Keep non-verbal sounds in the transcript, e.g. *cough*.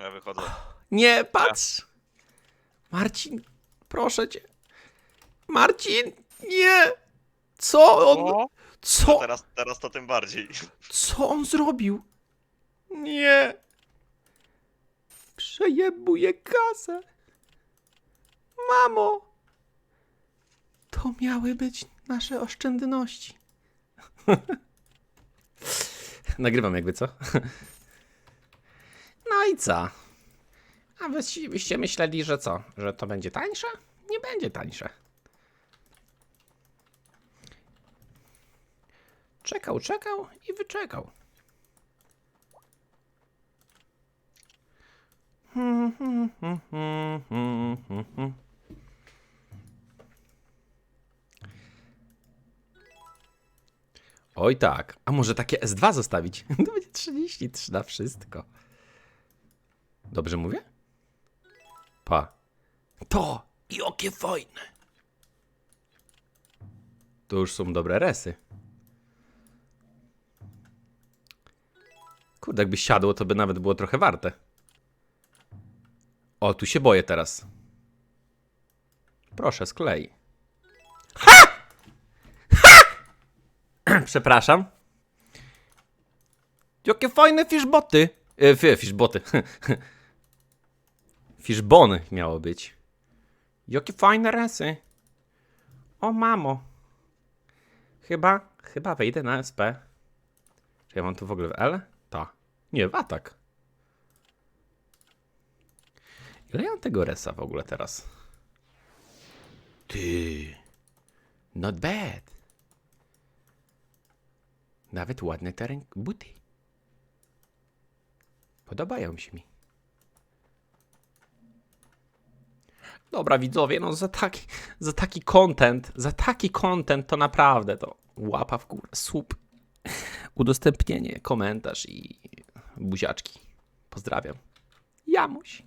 ja wychodzę. Nie, patrz! Marcin, proszę cię. Marcin, nie! Co on, O, co, teraz, teraz to tym bardziej. co on zrobił? Nie! Przejebuje kasę. Mamo! To miały być nasze oszczędności. *laughs* Nagrywam jakby co? A wy, wyście myśleli, że co? Że to będzie tańsze? Nie będzie tańsze. Czekał, czekał i wyczekał. Oj tak, a może takie S2 zostawić? *laughs* To będzie 33 na wszystko. Dobrze mówię? Pa. To! Jakie fajne! To już są dobre resy. Kurde, jakby siadło, to by nawet było trochę warte. O, tu się boję teraz. Proszę, z kolei. Ha! Ha! *clears throat* Przepraszam. Jakie fajne fishboty. E, fi- fishboty. *laughs* Fishbony miało być. Jakie fajne resy. O mamo. Chyba, chyba wejdę na SP. Czy ja mam tu w ogóle w L? Ta. Nie, w atak. Ile ja mam tego resa w ogóle teraz? Ty. Not bad. Nawet ładne te ręk- buty. Podobają się mi. Dobra, widzowie, no za taki, za taki content, za taki content to naprawdę to łapa w górę, słup, udostępnienie, komentarz i buziaczki. Pozdrawiam. Jamuś.